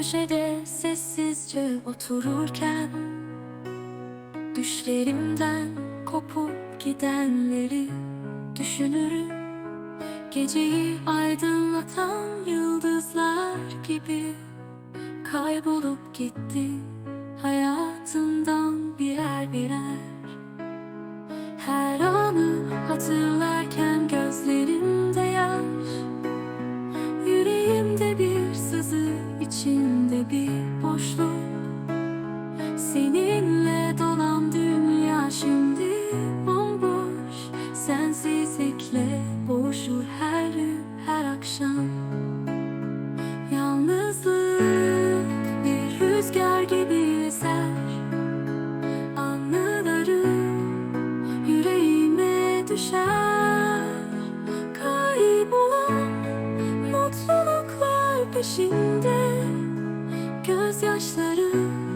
köşede sessizce otururken Düşlerimden kopup gidenleri düşünürüm. Geceyi aydınlatan yıldızlar gibi kaybolup gitti. sessizlikle boğuşur her gün her akşam. Yalnızlık bir rüzgar gibi eser. Anılarım yüreğime düşer. Kaybolan mutluluklar peşinde. Gözyaşlarım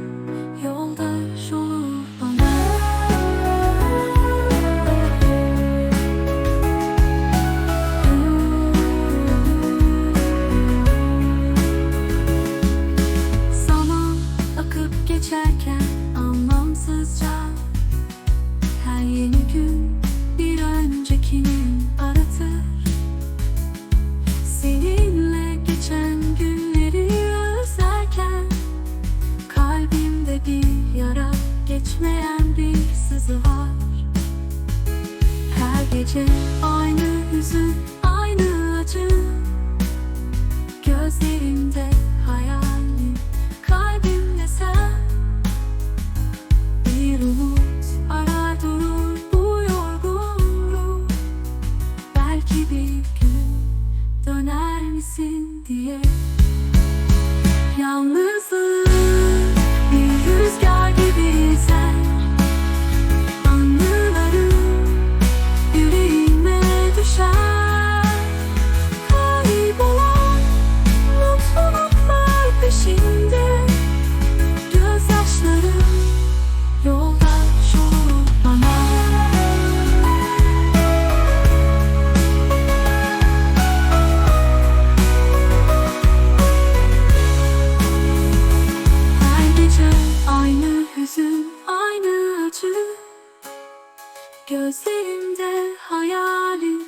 you. Belki bir gün döner misin diye Yalnızlığı Gözlerimde hayalin